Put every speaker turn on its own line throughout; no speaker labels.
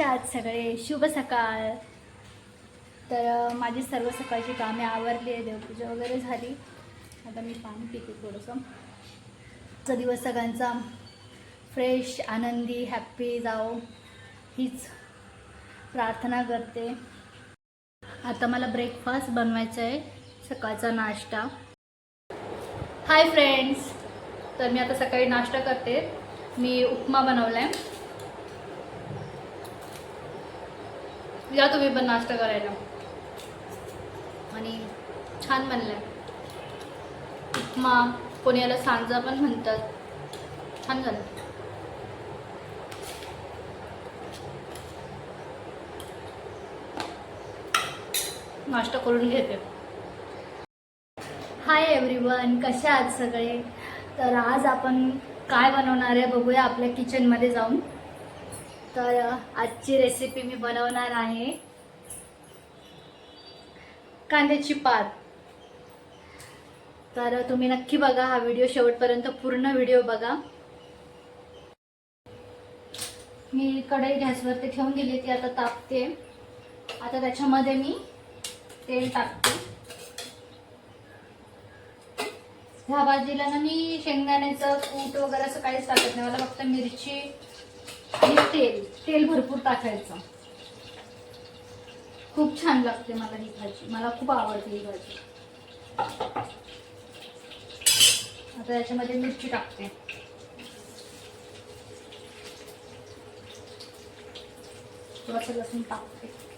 कसे आहात सगळे. शुभ सकाळ. तर माझी सर्व सकाळची कामे आवरली आहे. देवपूजा वगैरे झाली. आता मी पाणी पिते थोडंसं. आजचा दिवस सगळ्यांचा फ्रेश आनंदी हॅप्पी जाओ हीच प्रार्थना करते. आता मला ब्रेकफास्ट बनवायचा आहे. सकाळचा नाश्ता. हाय फ्रेंड्स तर मी आता सकाळी नाश्ता करते. मी उपमा बनवला आहे या तुम्ही पण नाश्ता करायला. आणि छान बनलं आहे उपमा कोणी याला सांजा पण म्हणतात. छान झालं. नाश्ता करून घेते. हाय एव्हरीवन कसे आहात सगळे? तर आज आपण काय बनवणार आहे बघूया आपल्या किचनमध्ये जाऊन. तर आजची रेसिपी मी बनवणार आहे. कांद्याची पात. तर तुम्ही नक्की बघा हा व्हिडिओ शेवटपर्यंत पूर्ण व्हिडिओ बघा. मी कढई गॅसवरती ठेवून दिली ती आता तापते. आता त्याच्यामध्ये मी तेल टाकते. ह्या भाजीला ना मी शेंगदाण्याचं कूट वगैरे असं काहीच टाकत नाही. मला फक्त मिरची आणि तेल तेल भरपूर टाकायचं. खूप छान लागते मला ही भाजी. मला खूप आवडते ही भाजी. आता याच्यामध्ये मिरची टाकते. थोडंसं लसूण टाकते.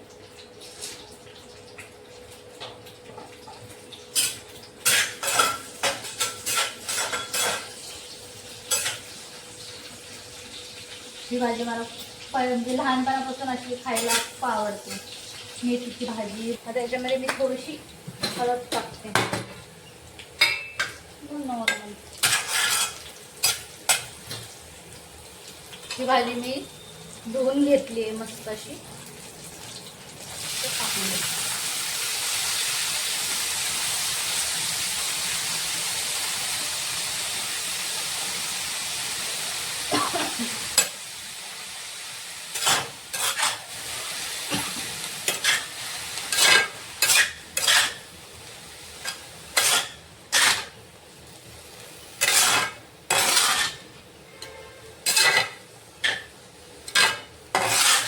ही भाजी मला म्हणजे लहानपणापासून अशी खायला खूप आवडते. मेथीची भाजी. आता याच्यामध्ये मी थोडीशी हळद टाकते. नॉर्मल ही भाजी मी धुवून घेतली आहे मस्त अशी. टाकून देते.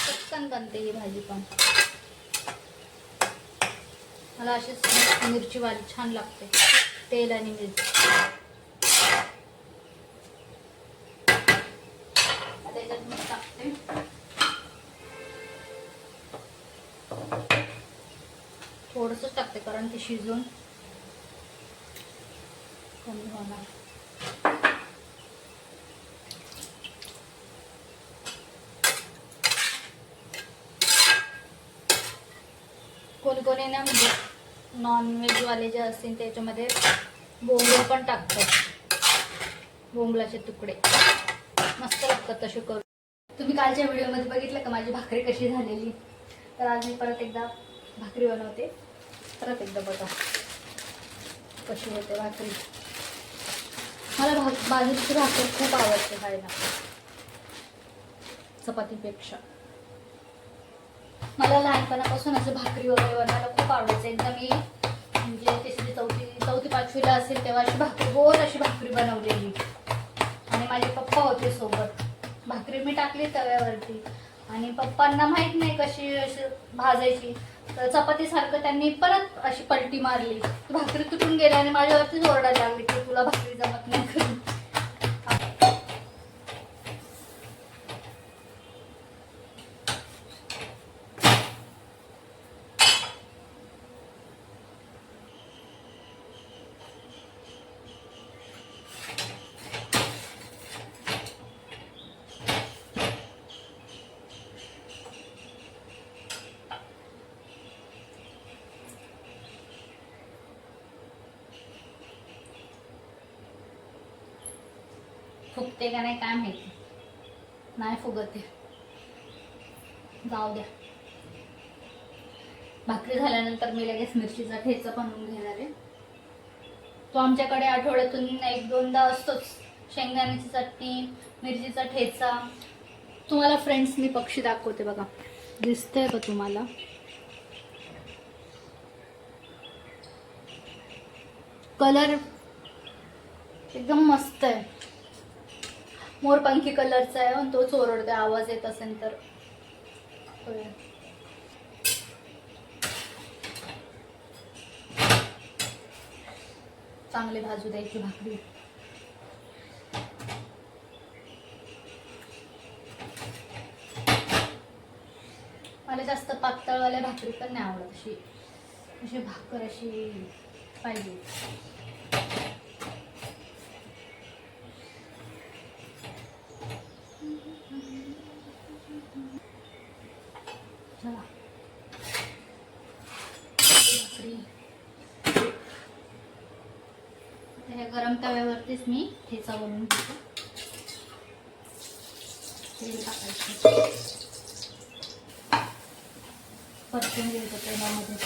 पटकन बनते ही भाजी पण. मला अशीच मिरची वाली छान लागते. तेल आणि मिरची. आता याच्यात मी टाकते. थोडंसं टाकते कारण ते शिजून कमी होणार. कोणी कोणी ना म्हणजे नॉनव्हेजवाले जे असतील त्याच्यामध्ये बोंबल पण टाकतात. बोंबलाचे तुकडे. मस्त लागतात तसे करू तुम्ही कालच्या व्हिडिओमध्ये बघितलं का माझी भाकरी कशी झालेली? तर आज मी परत एकदा भाकरी बनवते. परत एकदा बघा. कशी होते भाकरी. मला भा बाजरीची भाकर खूप आवडते खायला. चपातीपेक्षा. मला लहानपणापासून असं भाकरी वगैरे बनवायला खूप आवडायचं. एकदा मी म्हणजे तिसरी चौथी चौथी पाचवीला असेल तेव्हा अशी भाकरी गोल अशी भाकरी बनवलेली. आणि माझे पप्पा होते सोबत. भाकरी मी टाकली तव्यावरती. आणि पप्पांना माहीत नाही कशी अशी भाजायची. तर चपातीसारखं त्यांनी परत अशी पलटी मारली. भाकरी तुटून गेली आणि माझ्यावरतीच ओरडायला लागली की तुला भाकरी जमत नाही फुगते का नाही काय माहिती. नाही फुगते जाऊ द्या. भाकरी झाल्यानंतर मी लगेच मिरचीचा ठेचा बनवून घेणार आहे. तो आमच्याकडे आठवड्यातून एक दोनदा असतोच. शेंगदाण्याची चटणी मिरचीचा ठेचा. तुम्हाला फ्रेंड्स मी पक्षी दाखवते बघा. दिसतंय का तुम्हाला? कलर एकदम मस्त आहे. मोरपंखी कलरचा आहे आणि तो चोरडतो आवाज येत असेल तर. चांगले भाजू द्यायची भाकरी. मला जास्त पातळवाल्या भाकरी पण नाही आवडत अशी. अशी भाकर अशी पाहिजे. चला. भाकरी गरम तव्यावरतीच मी ठेचा बनवून घेतो तेल टाकायचं परतून घ्यायचं तेलामध्ये.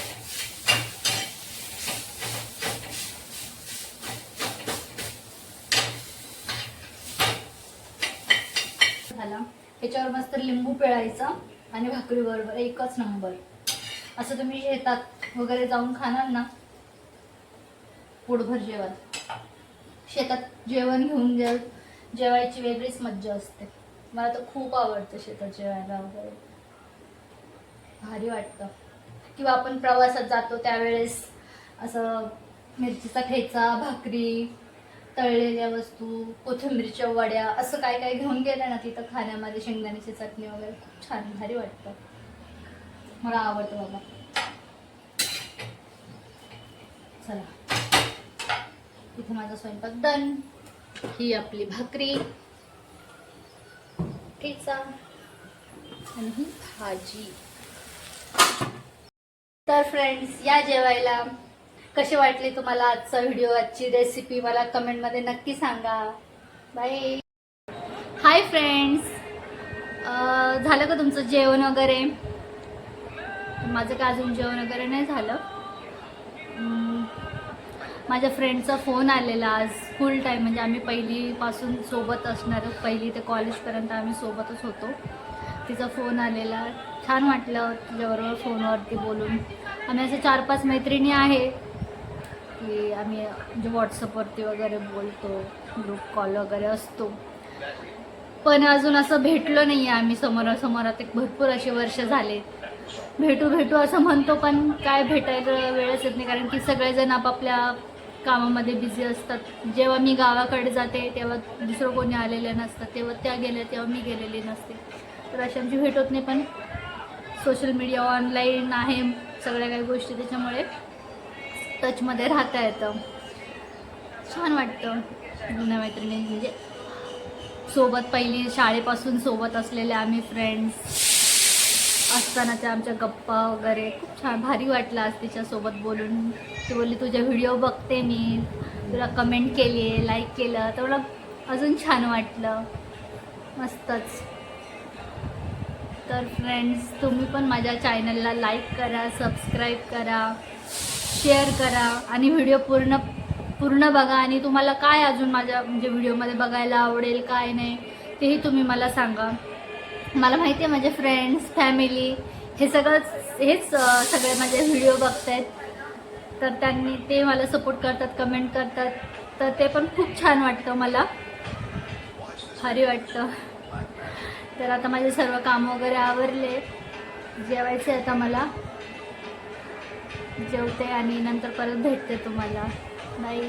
झाला. याच्यावर मस्त लिंबू पिळायचं. आणि भाकरी बरोबर एकच नंबर. असं तुम्ही शेतात वगैरे जाऊन खाणार ना? पोटभर जेवण. शेतात जेवण घेऊन जे जेवायची वेगळीच मज्जा असते. मला तर खूप आवडतं शेतात जेवायला वगैरे. भारी वाटतं. किंवा आपण प्रवासात जातो त्यावेळेस असं मिरचीचा ठेचा भाकरी तळलेल्या वस्तू कोथिंबीरच्या वड्या असं काय काय घेऊन गेलं ना तिथं खाण्यामध्ये शेंगदाण्याची चटणी वगैरे. खूप छान भारी वाटतं. मला आवडतं बाबा. चला. इथे माझा स्वयंपाक डन ही आपली भाकरी ठेचा आणि ही भाजी. तर फ्रेंड्स या जेवायला. कसे वाटले तुम्हाला आजचा व्हिडिओ आजची रेसिपी मला कमेंटमध्ये नक्की सांगा. बाय हाय फ्रेंड्स झालं का तुमचं जेवण वगैरे? माझं का अजून जेवण वगैरे नाही झालं? माझ्या फ्रेंडचा फोन आलेला आज फुल टाईम म्हणजे आम्ही पहिलीपासून सोबत असणार पहिली ते कॉलेजपर्यंत आम्ही सोबतच होतो. तिचा फोन आलेला. छान वाटलं तिच्याबरोबर फोनवरती बोलून. आम्ही असं चार पाच मैत्रिणी आहे. की आम्ही म्हणजे व्हॉट्सअपवरती वगैरे बोलतो ग्रुप कॉल वगैरे असतो. पण अजून असं भेटलो नाही आहे आम्ही समोरासमोर. आता एक भरपूर असे वर्ष झाले. भेटू भेटू असं म्हणतो पण काय भेटायला वेळच येत नाही. कारण की सगळेजण आपापल्या कामामध्ये बिझी असतात. जेव्हा मी गावाकडे जाते तेव्हा दुसरं कोणी आलेले नसतात तेव्हा त्या गेल्या तेव्हा मी गेलेली नसते. तर अशी आमची भेट होत नाही. पण सोशल मीडिया ऑनलाईन आहे सगळ्या काही गोष्टी त्याच्यामुळे टचमध्ये राहता येतं. छान वाटतं. जुन्या मैत्रिणी म्हणजे सोबत पहिली शाळेपासून सोबत असलेले आम्ही फ्रेंड्स असताना त्या आमच्या गप्पा वगैरे खूप छान भारी वाटलं आज तिच्यासोबत बोलून. ती बोलली तुझे व्हिडिओ बघते मी. तुला कमेंट केली आहे लाईक केलं. तर मला अजून छान वाटलं. मस्तच. तर फ्रेंड्स तुम्ही पण माझ्या चॅनलला लाईक करा सबस्क्राईब करा. शेअर करा आणि व्हिडिओ पूर्ण पूर्ण बघा. आणि तुम्हाला काय अजून माझ्या म्हणजे व्हिडिओमध्ये बघायला आवडेल काय नाही तेही तुम्ही मला सांगा. मला माहिती आहे माझे फ्रेंड्स फॅमिली हे सगळंच हेच सगळे माझे व्हिडिओ बघतायत. तर त्यांनी ते मला सपोर्ट करतात कमेंट करतात. तर ते पण खूप छान वाटतं मला. भारी वाटतं. तर आता माझे सर्व काम वगैरे आवरले. जेवायचे आता मला. जेवते आणि नंतर परत भेटते तुम्हाला. बाई